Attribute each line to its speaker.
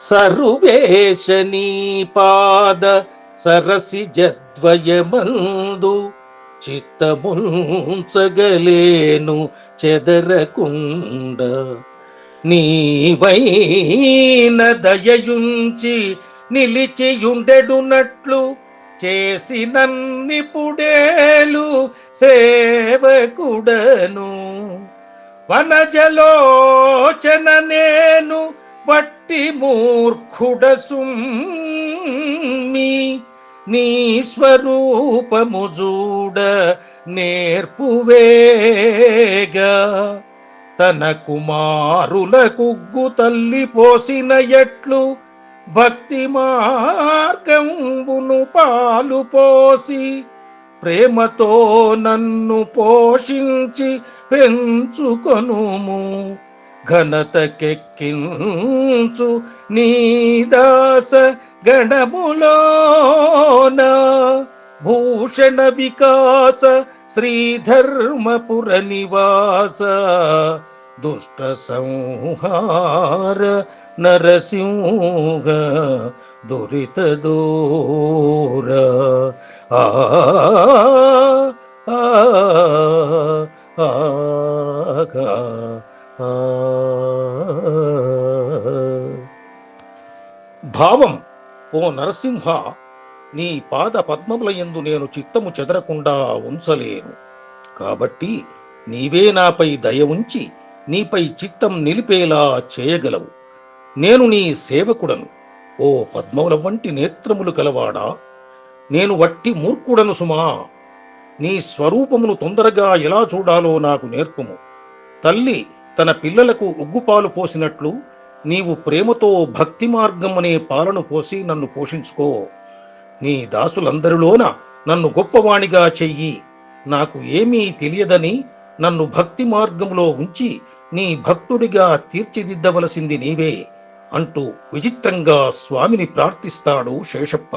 Speaker 1: సరువేశ నీ పాద సరసి జద్వయమందు చిత్తముంచగలేను చెదరకుండ. నీవైన దయయుంచి నిలిచియుండెడునట్లు చేసినన్నిపుడేలు సేవకుడను. వనజలోచన నేను వట్టి మూర్ఖుడసుమ్మి నీ స్వరూపము చూడ నేర్పువేగా తన కుమారుల కుగ్గు తల్లి పోసిన ఎట్లు భక్తి మార్గంబును పాలు పోసి ప్రేమతో నన్ను పోషించి పెంచుకొనుము. ఘనతకెక్కించు నీ దాస గణములోన భూషణ వికాస శ్రీధర్మపుర నివాస దుష్ట సంహార నరసింహ దురిత దూర ఆ ఆ, ఆ, ఆ, భావం ఓ నరసింహ నీ పాద పద్మముల యందు నేను చిత్తము చెదరకుండా ఉంచలేను. కాబట్టి నీవే నాపై దయ ఉంచి నీపై చిత్తం నిలిపేలా చేయగలవు. నేను నీ సేవకుడను. ఓ పద్మముల వంటి నేత్రములు కలవాడా? నేను వట్టి మూర్ఖుడను సుమా. నీ స్వరూపమును తొందరగా ఎలా చూడాలో నాకు నేర్పుము. తల్లి తన పిల్లలకు ఉగ్గుపాలు పోసినట్లు నీవు ప్రేమతో భక్తి మార్గం అనే పాలను పోసి నన్ను పోషించుకో. నీ దాసులందరిలోన నన్ను గొప్పవాణిగా చెయ్యి. నాకు ఏమీ తెలియదని నన్ను భక్తి మార్గంలో ఉంచి నీ భక్తుడిగా తీర్చిదిద్దవలసింది నీవే అంటూ విచిత్రంగా స్వామిని ప్రార్థిస్తాడు శేషప్ప.